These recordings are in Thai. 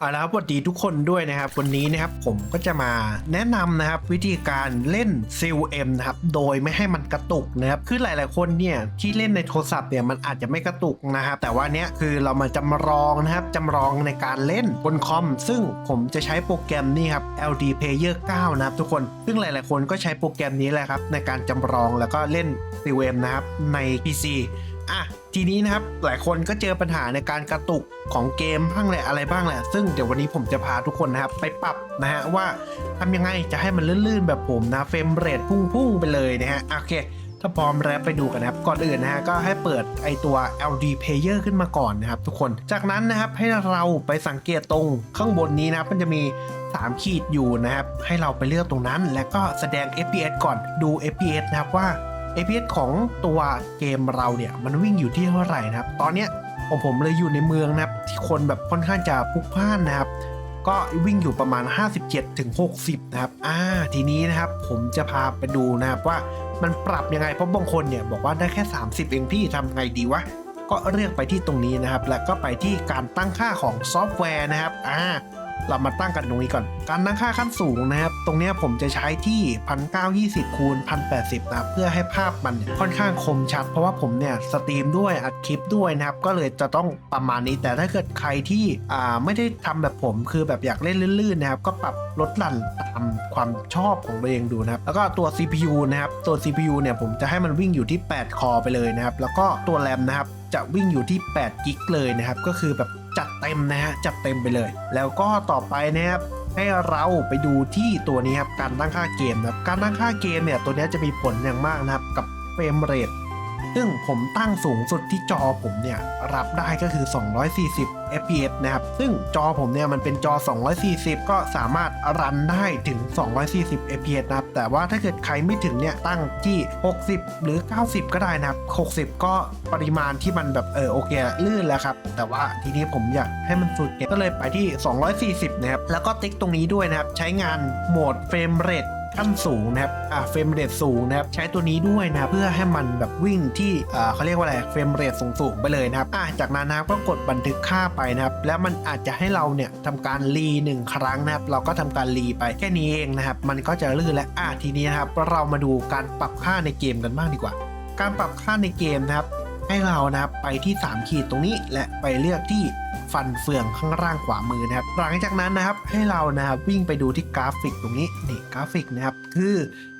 เอาละครับสวัสดีทุกคนด้วยนะครับ วันนี้นะครับผมก็จะมาแนะนำนะครับวิธีการเล่นซิลเอ็มนะครับโดยไม่ให้มันกระตุกนะครับคือหลาย ๆ คนเนี่ยที่เล่นในโทรศัพท์เนี่ยมันอาจจะไม่กระตุกนะครับแต่ว่าเนี้ยคือเรามาจำลองนะครับจำลองในการเล่นบนคอม ซึ่งผมจะใช้โปรแกรมนี่ครับ LD Player 9 นะครับทุกคน ซึ่งหลาย ๆ คนก็ใช้โปรแกรมนี้แหละครับในการจำลองแล้วก็เล่นซิลเอ็มนะครับใน PC อะ ทีนี้นะครับหลายคนก็เจอปัญหาในการกระตุกของเกมบ้างแหละอะไรบ้างแหละ ซึ่งเดี๋ยววันนี้ผมจะพาทุกคนนะครับไปปรับนะฮะว่าทำยังไงจะให้มันลื่นๆแบบผมนะเฟรมเรทพุ่งๆไปเลยนะฮะโอเค ถ้าพร้อมแล้วไปดูกันนะครับ ก่อนอื่นนะฮะก็ให้เปิดไอตัว LD Player ขึ้นมาก่อนนะครับทุกคนจากนั้นนะครับให้เราไปสังเกตตรงข้างบนนี้นะครับมันจะมี3ขีดอยู่นะครับให้เราไปเลือกตรงนั้น แล้วก็แสดง FPS ก่อนดู FPS นะครับว่า FPS ของตัวเกมเราเนี่ยมันวิ่งอยู่ที่เท่าไหร่นะครับ ตอนเนี้ยของผมเลยอยู่ในเมืองนะครับ ที่คนแบบค่อนข้างจะพลุกพล่านนะครับ ก็วิ่งอยู่ประมาณ 57ถึง60 นะครับ อ่าทีนี้นะครับผมจะพาไปดูนะครับว่ามันปรับยังไงเพราะบางคนเนี่ยบอกว่าได้แค่ 30 เองพี่ทำไงดีวะก็เลือกไปที่ตรงนี้นะครับ แล้วก็ไปที่การตั้งค่าของซอฟต์แวร์นะครับ อ่า เรามาตั้งกันตรงนี้ก่อน การตั้งค่าขั้นสูงนะครับ ตรงนี้ผมจะใช้ที่ 1920คูณ1080นะเพื่อให้ภาพมันค่อนข้างคมชัด เพราะว่าผมเนี่ยสตรีมด้วยอัดคลิปด้วยนะครับ ก็เลยจะต้องประมาณนี้ แต่ถ้าเกิดใครที่อ่าไม่ได้ทำแบบผมคือแบบอยากเล่นลื่นๆนะครับ ก็ปรับลดหลั่นตามความชอบของตัวเองดูนะครับ แล้วก็ตัว CPU นะครับ ตัว CPU เนี่ยผมจะให้มันวิ่งอยู่ที่ 8 คอไปเลยนะครับ แล้วก็ตัวแรมนะครับจะวิ่งอยู่ที่8กิกเลยนะครับ ก็คือแบบ จัดเต็มนะฮะจัดเต็มไปเลย แล้วก็ต่อไปนะครับให้เราไปดูที่ตัวนี้ครับการตั้งค่าเกมนะครับการตั้งค่าเกมเนี่ยตัวนี้จะมีผลอย่างมากนะครับกับเฟรมเรท ซึ่งผมตั้งสูงสุดที่จอผมเนี่ยรับได้ก็คือ 240 fps นะครับ ซึ่งจอผมเนี่ยมันเป็นจอ 240 ก็สามารถรันได้ถึง 240 fps นะครับ แต่ว่าถ้าเกิดใครไม่ถึงเนี่ยตั้งที่ 60 หรือ 90 ก็ได้นะครับ 60 ก็ปริมาณที่มันแบบเออโอเคลื่นแล้วครับ แต่ว่าทีนี้ผมอยากให้มันสุดเนี่ยก็เลยไปที่ 240 นะครับ แล้วก็ติ๊กตรงนี้ด้วยนะครับ ใช้งานโหมดเฟรมเรท ขั้นสูงนะครับอ่าเฟรมเรทสูงนะครับใช้ตัวนี้ด้วยนะเพื่อให้มันแบบวิ่งที่อ่าเขาเรียกว่าอะไรเฟรมเรทสูงๆไปเลยนะครับอ่าจากนั้นนะครับก็กดบันทึกค่าไปนะครับแล้วมันอาจจะให้เราเนี่ยทำการรีหนึ่งครั้งนะครับเราก็ทำการรีไปแค่นี้เองนะครับมันก็จะลื่นและอ่าทีนี้นะครับเรามาดูการปรับค่าในเกมกันบ้างดีกว่า การปรับค่าในเกมนะครับ ให้เรานะครับไปที่ 3 ขีดตรงนี้และไปเลือกที่ฟันเฟืองข้างล่างขวามือนะครับหลังจากนั้นนะครับให้เรานะครับวิ่งไปดูที่กราฟิกตรงนี้นี่กราฟิกนะครับคือ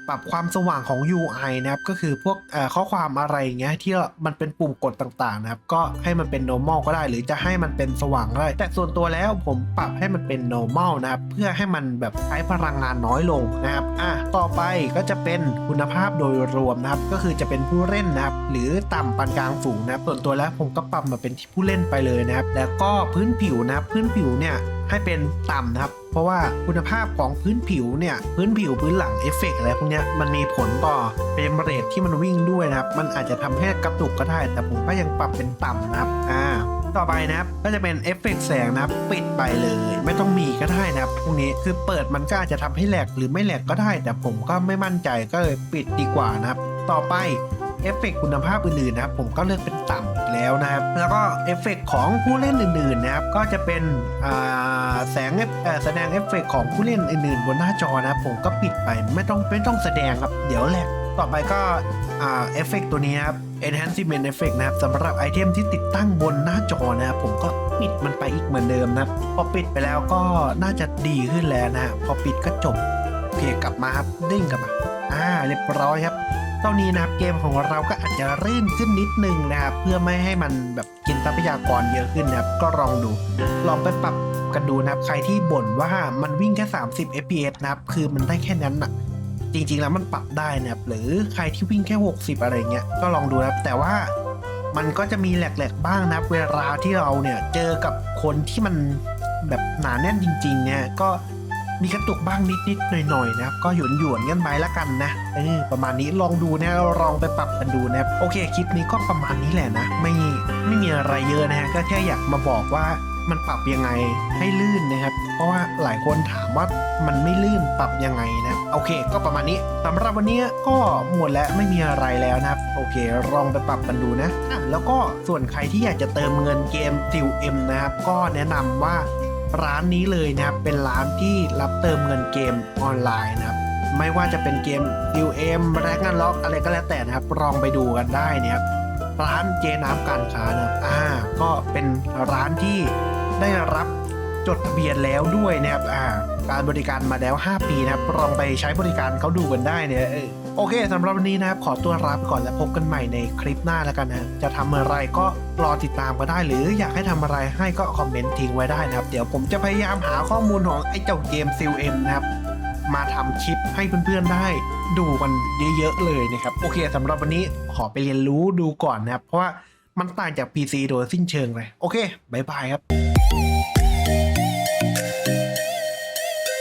ปรับความสว่างของ UI นะครับ ก็คือพวกข้อความอะไรเงี้ยที่มันเป็นปุ่มกดต่างๆนะครับ ก็ให้มันเป็น normal ก็ได้ หรือจะให้มันเป็นสว่างก็ได้ แต่ส่วนตัวแล้วผมปรับให้มันเป็น normal นะครับ เพื่อให้มันแบบใช้พลังงานน้อยลงนะครับ อะ ต่อไปก็จะเป็นคุณภาพโดยรวมนะครับ ก็คือจะเป็นผู้เล่นนะครับ หรือต่ำปานกลางสูงนะครับ ส่วนตัวแล้วผมก็ปรับมาเป็นที่ผู้เล่นไปเลยนะครับ แล้วก็พื้นผิวนะครับ พื้นผิวเนี่ย ให้เป็นต่ำนะครับ เพราะว่าคุณภาพของพื้นผิวเนี่ย พื้นผิวพื้นหลังเอฟเฟกต์อะไรพวกนี้มันมีผลต่อเฟรมเรทที่มันวิ่งด้วยนะครับ มันอาจจะทำให้กระตุกก็ได้ แต่ผมก็ยังปรับเป็นต่ำนะครับ อ่า ต่อไปนะครับ ก็จะเป็นเอฟเฟกต์แสงนะครับ ปิดไปเลย ไม่ต้องมีก็ได้นะครับ พวกนี้คือเปิดมันก็อาจจะทำให้แหลกหรือไม่แหลกก็ได้ แต่ผมก็ไม่มั่นใจก็เลยปิดดีกว่านะครับ ต่อไปเอฟเฟกต์คุณภาพอื่นๆนะครับ ผมก็เลือกเป็นต่ำ แล้วนะครับ แล้วก็เอฟเฟกต์ของผู้เล่นอื่นๆนะครับ ก็จะเป็นแสงแสดงเอฟเฟกต์ของผู้เล่นอื่นๆ บนหน้าจอนะครับผมก็ปิดไปไม่ต้องไม่ต้องแสดงครับ เดี๋ยวแหลกต่อไปก็เอฟเฟกต์ตัวนี้นะครับ enhancement effect นะครับสำหรับไอเทมที่ติดตั้งบนหน้าจอนะครับผมก็ปิดมันไปอีกเหมือนเดิมนะครับพอปิดไปแล้วก็น่าจะดีขึ้นแล้วนะพอปิดก็จบโอเคกลับมาครับเด้งกลับมาอ่าเรียบร้อยครับ ท่านี้นะครับเกมของเราก็อาจจะรื่นขึ้นนิดนึงนะครับ เพื่อไม่ให้มันแบบกินทรัพยากรเยอะขึ้นนะครับ ก็ลองดู ลองไปปรับกันดูนะครับ ใครที่บ่นว่ามันวิ่งแค่ 30 fps นะครับ คือมันได้แค่นั้นอะจริงๆแล้วมันปรับได้นะครับ หรือใครที่วิ่งแค่ 60 อะไรเงี้ย ก็ลองดูนะครับ แต่ว่ามันก็จะมีแหลกๆบ้างนะครับ เวลาที่เราเนี่ยเจอกับคนที่มันแบบหนาแน่นจริงๆเนี่ยก็ มีกระตุกบ้างนิดๆหน่อยๆนะครับก็หยวนหยวนๆกันไปละกันนะเออประมาณนี้ลองดูนะลองไปปรับกันดูนะครับโอเคคลิปนี้ก็ประมาณนี้แหละนะ ไม่ไม่มีอะไรเยอะนะฮะก็แค่อยากมาบอกว่ามันปรับยังไงให้ลื่นนะครับ เพราะว่าหลายคนถามว่ามันไม่ลื่นปรับยังไงนะโอเค ก็ประมาณนี้สำหรับวันนี้ก็หมดแล้วไม่มีอะไรแล้วนะครับ โอเค ลองไปปรับกันดูนะ แล้วก็ส่วนใครที่อยากจะเติมเงินเกม t ิ m นะครับ ก็แนะนำว่า ร้านนี้เลยนะครับเป็นร้านที่รับเติมเงินเกมออนไลน์นะครับไม่ว่าจะเป็นเกม UM แร็กนันล็อกอะไรก็แล้วแต่นะครับลองไปดูกันได้นะครับร้านเจน้ำการค้านะครับอ่าก็เป็นร้านที่ได้รับจดทะเบียนแล้วด้วยนะครับอ่าการบริการมาแล้ว 5 ปีนะครับลองไปใช้บริการเขาดูกันได้เนี่ยโอเคสำหรับวันนี้นะครับขอตัวลาไปก่อนแล้วพบกันใหม่ในคลิปหน้าแล้วกันนะจะทำอะไรก็ รอติดตามก็ได้ หรืออยากให้ทำอะไรให้ก็คอมเมนต์ทิ้งไว้ได้นะครับ เดี๋ยวผมจะพยายามหาข้อมูลของไอ้เจ้าเกมซิลเอ็มนะครับ มาทำคลิปให้เพื่อนๆได้ ดูกันเยอะๆเลยนะครับ โอเคสำหรับวันนี้ขอไปเรียนรู้ดูก่อนนะครับ เพราะว่ามันต่างจาก PC โดยสิ้นเชิงเลย โอเคบายบายครับ